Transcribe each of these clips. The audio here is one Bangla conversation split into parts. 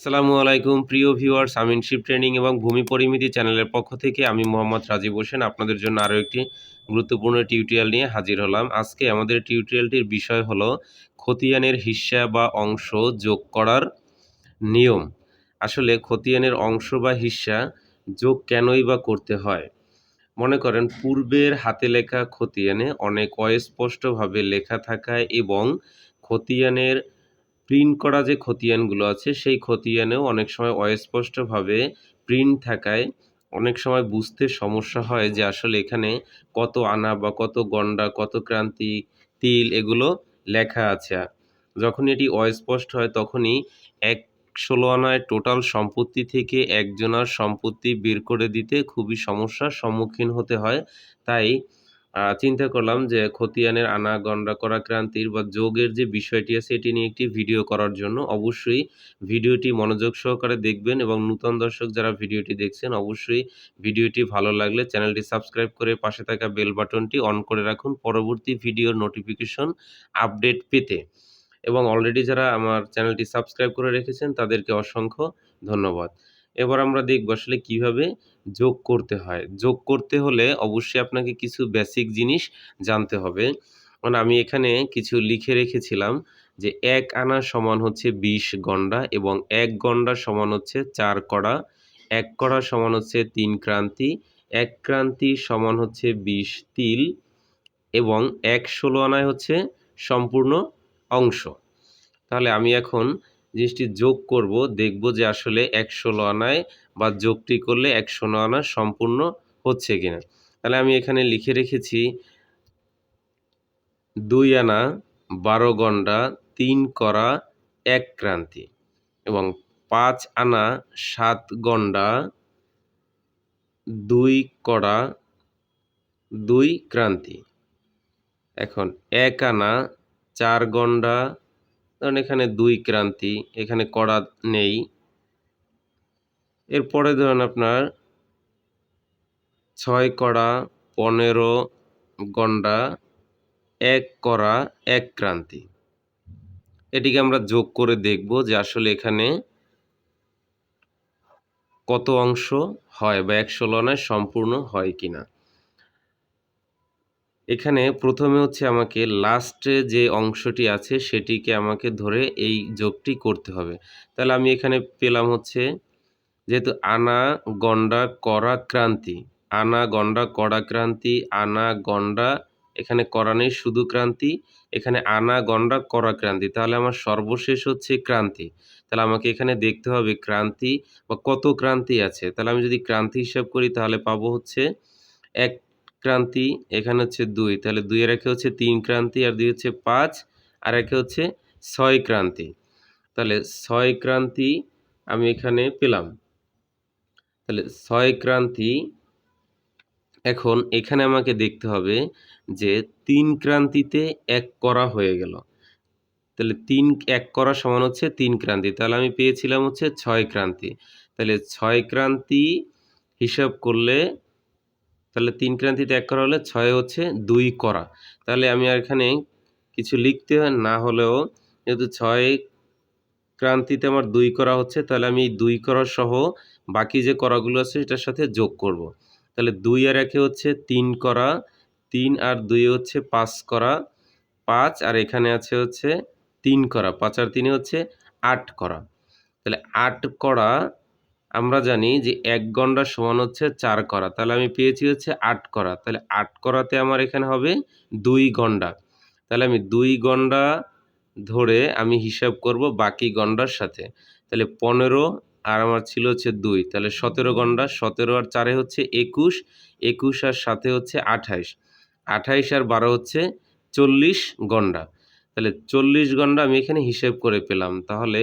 আসসালামু আলাইকুম, প্রিয় ভিউয়ার্স আমিনশিপ ট্রেনিং এবং ভূমি পরিমিতি চ্যানেলের পক্ষ থেকে আমি মোহাম্মদ রাজীব হোসেন আপনাদের জন্য আরও একটি গুরুত্বপূর্ণ টিউটোরিয়াল নিয়ে হাজির হলাম। আজকে আমাদের টিউটোরিয়ালটির বিষয় হলো খতিয়ানের হিস্সা বা অংশ যোগ করার নিয়ম। আসলে খতিয়ানের অংশ বা হিস্সা যোগ কেনই বা করতে হয়? মনে করেন, পূর্বের হাতে লেখা খতিয়ানে অনেক অস্পষ্টভাবে লেখা থাকায় এবং খতিয়ানের প্রিন্ট করা যে খতিয়ানগুলো আছে, সেই খতিয়ানেও অনেক সময় অস্পষ্টভাবে প্রিন্ট থাকায় অনেক সময় বুঝতে সমস্যা হয় যে আসলে এখানে কত আনা বা কত গন্ডা কত ক্রান্তি, তিল এগুলো লেখা আছে। যখন এটি অস্পষ্ট হয় তখনই এক ষোলো আনায় টোটাল সম্পত্তি থেকে একজনার সম্পত্তি বের করে দিতে খুবই সমস্যার সম্মুখীন হতে হয়। তাই চিন্তা করলাম যে খতিয়ানের আনা গন্ডা করা, ক্রান্তির বা যোগের যে বিষয়টি আছে, এটি নিয়ে একটি ভিডিও করার জন্য অবশ্যই ভিডিওটি মনোযোগ সহকারে দেখবেন এবং নূতন দর্শক যারা ভিডিওটি দেখছেন, অবশ্যই ভিডিওটি ভালো লাগলে চ্যানেলটি সাবস্ক্রাইব করে পাশে থাকা বেল বাটনটি অন করে রাখুন পরবর্তী ভিডিওর নোটিফিকেশন আপডেট পেতে। এবং অলরেডি যারা আমার চ্যানেলটি সাবস্ক্রাইব করে রেখেছেন, তাদেরকে অসংখ্য ধন্যবাদ। এবার আমরা দেখব আসলে কীভাবে যোগ করতে হয়। যোগ করতে হলে অবশ্যই আপনাকে কিছু বেসিক জিনিস জানতে হবে। মানে আমি এখানে কিছু লিখে রেখেছিলাম যে এক আনা সমান হচ্ছে বিশ গন্ডা এবং এক গন্ডা সমান হচ্ছে চার কড়া, এক কড়া সমান হচ্ছে তিন ক্রান্তি, এক ক্রান্তি সমান হচ্ছে বিশ তিল এবং এক ষোলো আনায় হচ্ছে সম্পূর্ণ অংশ। তাহলে আমি এখন জিনিসটি যোগ করব, দেখব যে আসলে এক ষোলো আনায় বা যোগটি করলে এক ষোলো আনা সম্পূর্ণ হচ্ছে কিনা। তাহলে আমি এখানে লিখে রেখেছি, দুই আনা বারো গন্ডা, তিন করা, এক ক্রান্তি এবং পাঁচ আনা সাত গন্ডা, দুই কড়া দুই ক্রান্তি। এখন এক আনা চার গন্ডা ধরুন এখানে দুই ক্রান্তি, এখানে কড়া নেই। এরপরে ধরুন আপনার ছয় কড়া, পনেরো গন্ডা, এক করা এক ক্রান্তি। এটিকে আমরা যোগ করে দেখব যে আসলে এখানে কত অংশ হয় বা এক ষোলনায় সম্পূর্ণ হয় কিনা। এখানে প্রথমে হচ্ছে আমাকে লাস্টে যে অংশটি আছে সেটিকে আমাকে ধরে এই যোগটি করতে হবে। তাহলে আমি এখানে পেলাম হচ্ছে যেহেতু আনা গন্ডা করা ক্রান্তি আনা গন্ডা কড়া ক্রান্তি আনা গন্ডা এখানে করা নেই, শুধু ক্রান্তি, এখানে আনা গন্ডা করা ক্রান্তি তাহলে আমার সর্বশেষ হচ্ছে ক্রান্তি। তাহলে আমাকে এখানে দেখতে হবে ক্রান্তি বা কত ক্রান্তি আছে। তাহলে আমি যদি ক্রান্তি হিসাব করি তাহলে পাবো হচ্ছে এক ক্রান্তি, এখানে হচ্ছে দুই। তাহলে দুইয়ের একে হচ্ছে তিন ক্রান্তি আর দুই হচ্ছে পাঁচ, আর একে হচ্ছে ছয় ক্রান্তি। তাহলে ছয় ক্রান্তি আমি এখানে পেলাম। তাহলে ছয় ক্রান্তি, এখন এখানে আমাকে দেখতে হবে যে তিন ক্রান্তিতে এক করা হয়ে গেল। তাহলে তিন, এক করা সমান হচ্ছে তিন ক্রান্তি। তাহলে আমি পেয়েছিলাম হচ্ছে ছয় ক্রান্তি। তাহলে ছয় ক্রান্তি হিসাব করলে তাহলে তিন ক্রান্তিতে এক করা হলে ছয় হচ্ছে দুই করা তাহলে আমি আর এখানে কিছু লিখতে না হলেও যেহেতু ছয় ক্রান্তিতে আমার দুই করা হচ্ছে, তাহলে আমি এই দুই করা সহ বাকি যে করাগুলো আছে সেটার সাথে যোগ করব। তাহলে দুই আর একে হচ্ছে তিন করা, তিন আর দুই হচ্ছে পাঁচ করা, পাঁচ আর এখানে আছে হচ্ছে তিন করা, পাঁচ আর তিনে হচ্ছে আট করা তাহলে আট করা আমরা জানি যে এক গন্ডা সমান হচ্ছে চার করা। তাহলে আমি পেয়েছি হচ্ছে আট করা। তাহলে আট করাতে আমার এখানে হবে দুই গন্ডা। তাহলে আমি দুই গন্ডা ধরে আমি হিসাব করব বাকি গন্ডার সাথে। তাহলে পনেরো আর আমার ছিল হচ্ছে দুই। তাহলে সতেরো গন্ডা, সতেরো আর চারে হচ্ছে একুশ একুশ আর সাথে হচ্ছে আঠাইশ। আঠাইশ আর বারো হচ্ছে চল্লিশ গন্ডা। তাহলে চল্লিশ গন্ডা আমি এখানে হিসেব করে পেলাম। তাহলে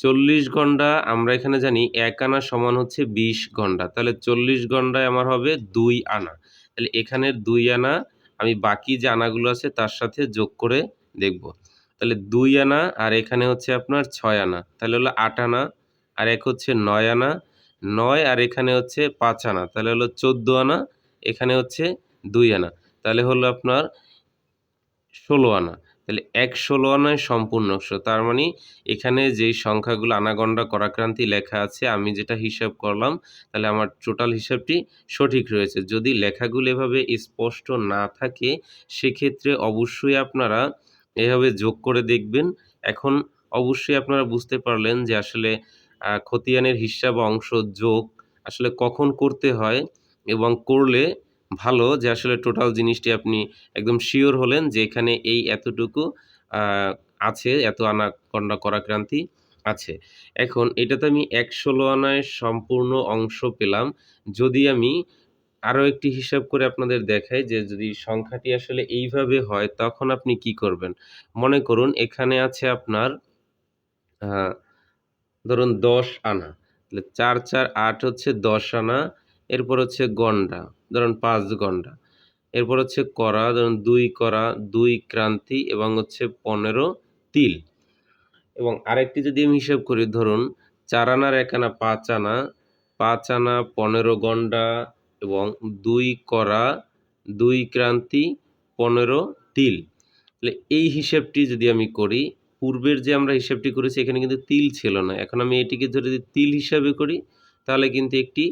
চল্লিশ ঘণ্টা আমরা এখানে জানি এক আনা সমান হচ্ছে বিশ ঘণ্টা। তাহলে চল্লিশ ঘন্টায় আমার হবে দুই আনা। তাহলে এখানের দুই আনা, আমি বাকি যে আনাগুলো আছে তার সাথে যোগ করে দেখব। তাহলে দুই আনা আর এখানে হচ্ছে আপনার ছয় আনা। তাহলে হলো আট আনা আর এক হচ্ছে নয় আনা। নয় আর এখানে হচ্ছে পাঁচ আনা। তাহলে হলো চোদ্দ আনা, এখানে হচ্ছে দুই আনা। তাহলে হলো আপনার ষোলো আনা। তাহলে এক ষোলো আনায় সম্পূর্ণ অংশ তার মানে এখানে যেই সংখ্যাগুলো আনাগন্ডা করাক্রান্তি লেখা আছে, আমি যেটা হিসাব করলাম, তাহলে আমার টোটাল হিসাবটি সঠিক রয়েছে। যদি লেখাগুলো এভাবে স্পষ্ট না থাকে, সেক্ষেত্রে অবশ্যই আপনারা এভাবে যোগ করে দেখবেন। এখন অবশ্যই আপনারা বুঝতে পারলেন যে আসলে খতিয়ানের হিসাব অংশ যোগ আসলে কখন করতে হয় এবং করলে ভালো যে আসলে টোটাল জিনিসটি আপনি একদম শিওর হলেন যে এখানে এই এতটুকু আছে, এত আনা কন্যা করাক্রান্তি আছে। এখন এটাতে আমি এক ষোলো আনায় সম্পূর্ণ অংশ পেলাম। যদি আমি আরও একটি হিসাব করে আপনাদের দেখাই যে যদি সংখ্যাটি আসলে এইভাবে হয়, তখন আপনি কি করবেন? মনে করুন এখানে আছে আপনার ধরুন দশ আনা। তাহলে চার চার আট হচ্ছে দশ আনা, এরপর হচ্ছে গন্ডা। ধরুন পাঁচ ঘণ্টা। এরপর হচ্ছে করা, ধরুন দুই করা, দুই ক্রান্তি এবং হচ্ছে পনেরো তিল। এবং আরেকটি যদি আমি হিসাব করি, ধরুন চার আনার এক আনা পাঁচ আনা পাঁচ আনা পনেরো গন্ডা এবং দুই করা, দুই ক্রান্তি, পনেরো তিল। তাহলে এই হিসাবটি যদি আমি করি, পূর্বের যে আমরা হিসাবটি করেছি, এখানে কিন্তু তিল ছিল না। এখন আমি এটিকে যদি তিল হিসাবে করি, তাহলে কিন্তু একটি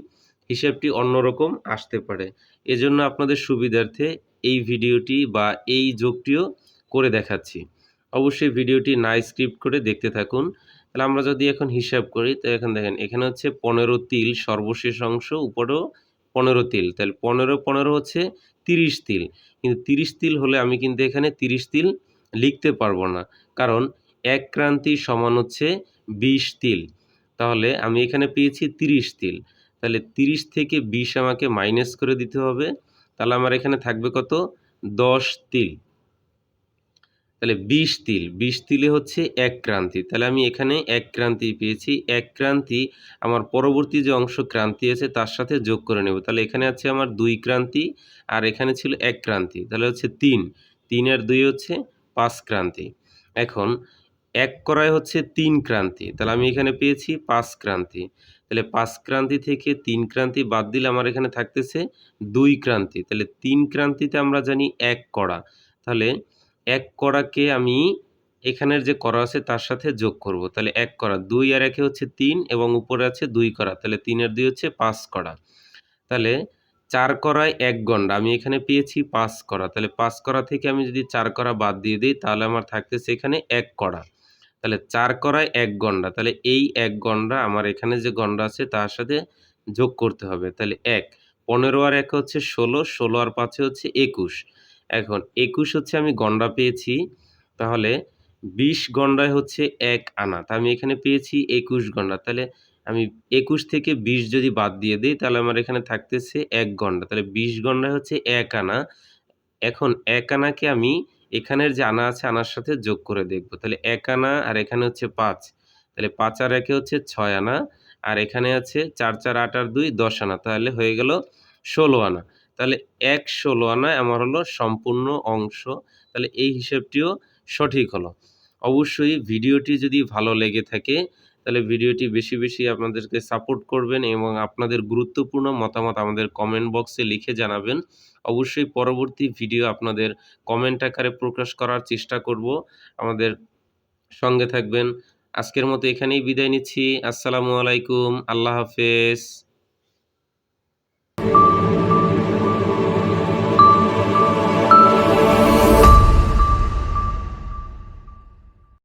হিসাবটি অন্যরকম আসতে পারে। এজন্য আপনাদের সুবিধার্থে এই ভিডিওটি বা এই যোগটিও করে দেখাচ্ছি। অবশ্যই ভিডিওটি না স্ক্রিপ্ট করে দেখতে থাকুন। তাহলে আমরা যদি এখন হিসাব করি, তো এখন দেখেন, এখানে হচ্ছে পনেরো তিল সর্বশেষ অংশ, উপরেও পনেরো তিল। তাহলে পনেরো পনেরো হচ্ছে তিরিশ তিল। কিন্তু তিরিশ তিল হলে আমি কিন্তু এখানে তিরিশ তিল লিখতে পারব না। কারণ এক ক্রান্তি সমান হচ্ছে বিশ তিল। তাহলে আমি এখানে পেয়েছি তিরিশ তিল। তাহলে তিরিশ থেকে বিশ আমাকে মাইনাস করে দিতে হবে। তাহলে আমার এখানে থাকবে কত? দশ তিল। তাহলে বিশ তিল। বিশ তিলে হচ্ছে এক ক্রান্তি। তাহলে আমি এখানে এক ক্রান্তি পেয়েছি। এক ক্রান্তি, আমার পরবর্তী যে অংশ ক্রান্তি আছে, তার সাথে যোগ করে নেব। তাহলে এখানে আছে আমার দুই ক্রান্তি, আর এখানে ছিল এক ক্রান্তি। তাহলে হচ্ছে তিন। তিন আর দুই হচ্ছে পাঁচ ক্রান্তি। এখন এক করায় হচ্ছে তিন ক্রান্তি। তাহলে আমি এখানে পেয়েছি পাঁচ ক্রান্তি। তাহলে পাঁচ ক্রান্তি থেকে তিন ক্রান্তি বাদ দিলে আমার এখানে থাকতেছে দুই ক্রান্তি। তাহলে তিন ক্রান্তিতে আমরা জানি এক কড়া। তাহলে এক কড়াকে আমি এখানের যে করা আছে তার সাথে যোগ করব। তাহলে এক করা দুই আর একে হচ্ছে তিন এবং উপরে আছে দুই করা তাহলে তিনের দুই হচ্ছে পাঁচ করা তাহলে চার করায় এক গন্ডা। আমি এখানে পেয়েছি পাঁচ করা তাহলে পাঁচ করা থেকে আমি যদি চার করা বাদ দিয়ে দিই তাহলে আমার থাকতেছে এখানে এক করা তাহলে চার করায় এক গন্ডা। তাহলে এই এক গন্ডা, আমার এখানে যে গন্ডা আছে, তার সাথে যোগ করতে হবে। তাহলে এক, পনেরো আর এক হচ্ছে ষোলো ষোলো আর পাঁচে হচ্ছে একুশ। এখন একুশ হচ্ছে আমি গন্ডা পেয়েছি, তাহলে বিশ গন্ডায় হচ্ছে এক আনা। তা আমি এখানে পেয়েছি একুশ গন্ডা। তাহলে আমি একুশ থেকে বিশ যদি বাদ দিয়ে দিই, তাহলে আমার এখানে থাকতেছে এক গন্ডা। তাহলে বিশ গন্ডায় হচ্ছে এক আনা। এখন এক আনাকে আমি এখানের যে আনা আছে, আনার সাথে যোগ করে দেখব। তাহলে এক আনা আর এখানে হচ্ছে পাঁচ। তাহলে পাঁচ আর একে হচ্ছে ছয় আনা আর এখানে আছে চার চার, আট আর দুই, দশ আনা। তাহলে হয়ে গেল ষোলো আনা। তাহলে এক ষোলো আনায় আমার হলো সম্পূর্ণ অংশ। তাহলে এই হিসেবটিও সঠিক হলো। অবশ্যই ভিডিওটি যদি ভালো লেগে থাকে, তাহলে ভিডিওটি বেশি বেশি আপনাদেরকে সাপোর্ট করবেন এবং আপনাদের গুরুত্বপূর্ণ মতামত আমাদের কমেন্ট বক্সে লিখে জানাবেন। অবশ্যই পরবর্তী ভিডিও আপনাদের কমেন্ট আকারে প্রকাশ করার চেষ্টা করব। আমাদের সঙ্গে থাকবেন। আজকের মতো এখানেই বিদায় নিচ্ছি। আসসালামু আলাইকুম। আল্লাহ হাফেজ।